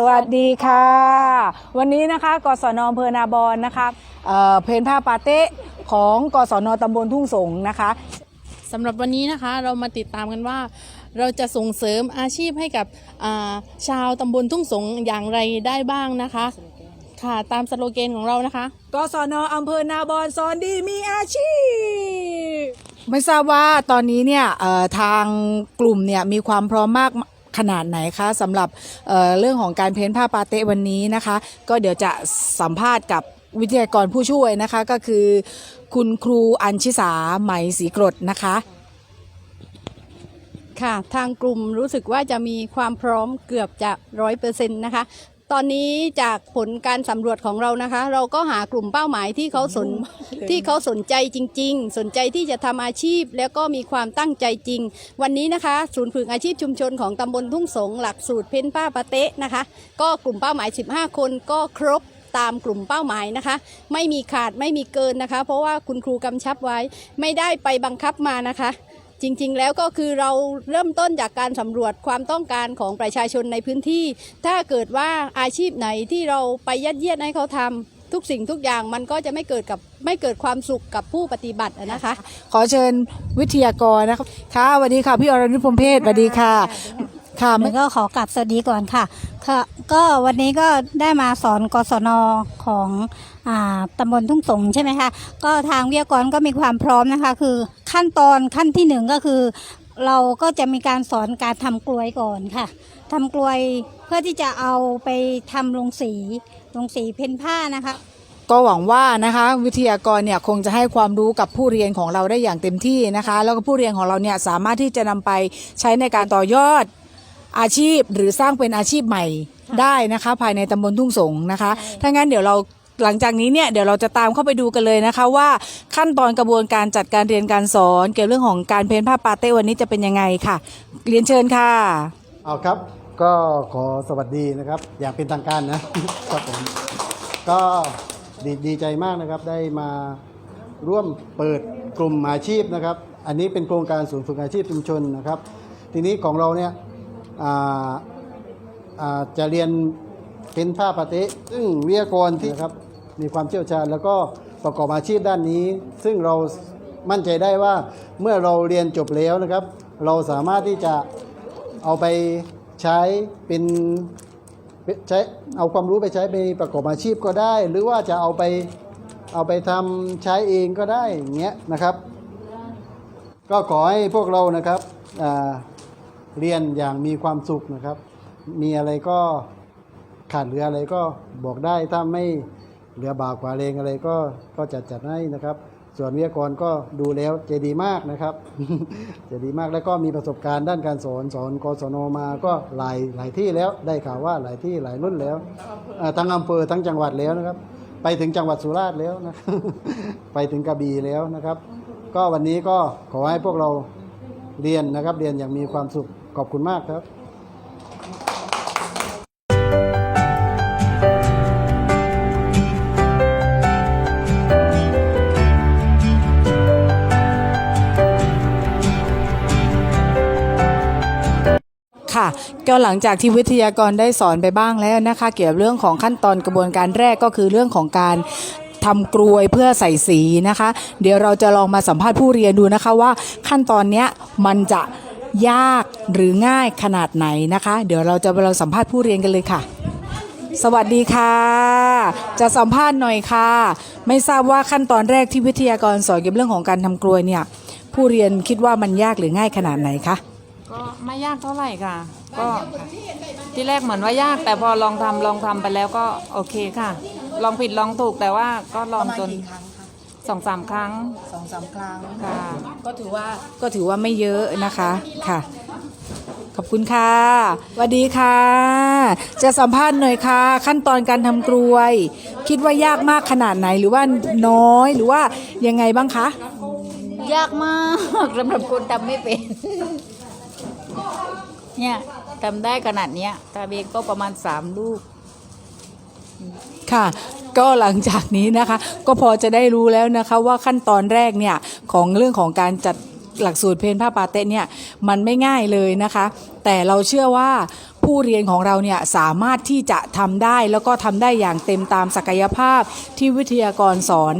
สวัสดีค่ะ วันนี้นะคะกศนอำเภอนาบอนนะคะเอ่อเพนผ้าปาเต้ของกศนตำบลทุ่งสงนะคะสำหรับวันนี้นะคะเรามาติดตามกันว่า เราจะส่งเสริมอาชีพให้กับอ่าชาวตำบลทุ่งสงอย่างไรได้บ้างนะคะ ค่ะตามสโลแกนของเรานะคะกศนอำเภอนาบอนสอนดีมีอาชีพ ไม่ทราบว่าตอนนี้เนี่ยเอ่อทางกลุ่มเนี่ยมีความพร้อมมาก ขนาดไหนคะสำหรับเเรื่องของการเพ้นผ้าปาเต้วันนี้นะคะ ก็เดี๋ยวจะสัมภาษณ์กับวิทยากรผู้ช่วยนะคะก็คือ คุณครูอัญชิสาไหมศรีกรดนะคะค่ะทางกลุ่มรู้สึกว่าจะมีความพร้อมเกือบจะร้อยเปอร์เซ็นต์นะคะ ตอนนี้จากผลการสำรวจของเรานะคะ เราก็หากลุ่มเป้าหมายที่เขาสนที่เขาสนใจจริง ๆ สนใจที่จะทำอาชีพ แล้วก็มีความตั้งใจจริง วันนี้นะคะ ศูนย์ฝึกอาชีพชุมชนของตำบลทุ่งสงหลักสูตรเพ้นป้าปะเต๊ะนะคะ ก็กลุ่มเป้าหมาย 15 คนก็ครบตามกลุ่มเป้าหมายนะคะ ไม่มีขาดไม่มีเกินนะคะ เพราะว่าคุณครูกำชับไว้ไม่ได้ไปบังคับมานะคะ จริงๆ แล้วก็คือเราเริ่มต้นจากการสำรวจความต้องการของประชาชนในพื้นที่ ถ้าเกิดว่าอาชีพไหนที่เราไปยัดเยียดให้เขาทำทุกสิ่งทุกอย่างมันก็จะไม่เกิดกับไม่เกิดความสุขกับผู้ปฏิบัตินะคะ ขอเชิญวิทยากรนะครับค่ะสวัสดีค่ะพี่อรนุชพรมเพศสวัสดีค่ะ ค่ะมันก็ขอกลับสวัสดีก่อนค่ะค่ะก็วันนี้ก็ได้มาสอนกศนของอ่าตำบลทุ่งสงใช่ไหมคะก็ทางวิทยากรก็มีความพร้อมนะคะ คือขั้นตอนขั้นที่หนึ่งก็คือ เราก็จะมีการสอนการทำกลวยก่อนค่ะทำกลวยเพื่อที่จะเอาไปทำลงสีลงสีเพ้นผ้านะคะก็หวังว่านะคะวิทยากรเนี่ยคงจะให้ความรู้กับผู้เรียนของเราได้อย่างเต็มที่นะคะ แล้วก็ผู้เรียนของเราเนี่ยสามารถที่จะนำไปใช้ในการต่อยอด อาชีพหรือสร้างเป็นอาชีพใหม่ได้นะคะ ภายในตำบลทุ่งสงนะคะ ถ้างั้นเดี๋ยวเราหลังจากนี้เนี่ยเดี๋ยวเราจะตามเข้าไปดูกันเลยนะคะ ว่าขั้นตอนกระบวนการจัดการเรียนการสอน เกี่ยวกับเรื่องของการเพ้นผ้าปาเต้วันนี้จะเป็นยังไงค่ะ เรียนเชิญค่ะ เอาครับ ก็ขอสวัสดีนะครับ อย่างเป็นทางการนะครับผมก็ดีดีใจมากนะครับได้มาร่วมเปิดกลุ่มอาชีพนะครับ อันนี้เป็นโครงการศูนย์ฝึกอาชีพชุมชนนะครับ ทีนี้ของเราเนี่ยอ่าอ่า จะเรียนเป็นผ้าปาเตะซึ่งวิทยากรที่ครับมีความเชี่ยวชาญ แล้วก็ประกอบอาชีพด้านนี้ ซึ่งเรามั่นใจได้ว่าเมื่อเราเรียนจบแล้วนะครับ เราสามารถที่จะเอาไปใช้เป็นใช้เอาความรู้ไปใช้ไปประกอบอาชีพก็ได้ หรือว่าจะเอาไปเอาไปทำใช้เองก็ได้อย่างเงี้ยนะครับ ก็ขอให้พวกเรานะครับอ่า เรียนอย่างมีความสุขนะครับ มีอะไรก็ขาดเหลืออะไรก็บอกได้ถ้าไม่เหลือบากกว่าแรงอะไรก็ก็จัดจัดให้นะครับ ส่วนวิทยากรก็ดูแล้วใจดีมากนะครับใจดีมากแล้วก็มีประสบการณ์ด้านการสอนสอนกศนมาก็หลายหลายที่แล้วได้ข่าวว่าหลายที่หลายรุ่นแล้วทั้งอำเภอทั้งจังหวัดแล้วนะครับ ไปถึงจังหวัดสุราษฎร์แล้วนะไปถึงกระบี่แล้วนะครับ ก็วันนี้ก็ขอให้พวกเรา เรียนนะครับ เรียนอย่างมีความสุขขอบคุณมากครับค่ะก็หลังจากที่วิทยากรได้สอนไปบ้างแล้วนะคะ เกี่ยวกับเรื่องของขั้นตอนกระบวนการแรกก็คือเรื่องของการ ทำกลวยเพื่อใส่สีนะคะ เดี๋ยวเราจะลองมาสัมภาษณ์ผู้เรียนดูนะคะว่าขั้นตอนเนี้ยมันจะยากหรือง่ายขนาดไหนนะคะ เดี๋ยวเราจะไปลองสัมภาษณ์ผู้เรียนกันเลยค่ะ สวัสดีค่ะ จะสัมภาษณ์หน่อยค่ะ ไม่ทราบว่าขั้นตอนแรกที่วิทยากรสอนเกี่ยวกับเรื่องของการทำกลวยเนี่ย ผู้เรียนคิดว่ามันยากหรือง่ายขนาดไหนคะก็ไม่ยากเท่าไหร่ค่ะ ก็ที่แรกเหมือนว่ายากแต่พอลองทำลองทำไปแล้วก็โอเคค่ะ ลองผิดลองถูกแต่ว่าก็ลองจนสองสามครั้งสองสามครั้ง ค่ะ ก็ถือว่าก็ถือว่าไม่เยอะนะคะค่ะ ขอบคุณค่ะสวัสดีค่ะ จะสัมภาษณ์หน่อยค่ะ ขั้นตอนการทำกลวย คิดว่ายากมากขนาดไหนหรือว่าน้อยหรือว่ายังไงบ้างคะยากมากสำหรับคนทำไม่เป็น เนี่ยทำได้ขนาดเนี้ยตาเบงก็ประมาณสามลูก ค่ะก็หลังจากนี้นะคะ ก็พอจะได้รู้แล้วนะคะว่าขั้นตอนแรกเนี่ยของเรื่องของการจัดหลักสูตรเพนผ้าปาเต้เนี่ยมันไม่ง่ายเลยนะคะ แต่เราเชื่อว่าผผู้เรียนของเราเนี่ยสามารถที่จะทำได้แล้วก็ทำได้อย่างเต็มตามศักยภาพที่วิทยากรสอน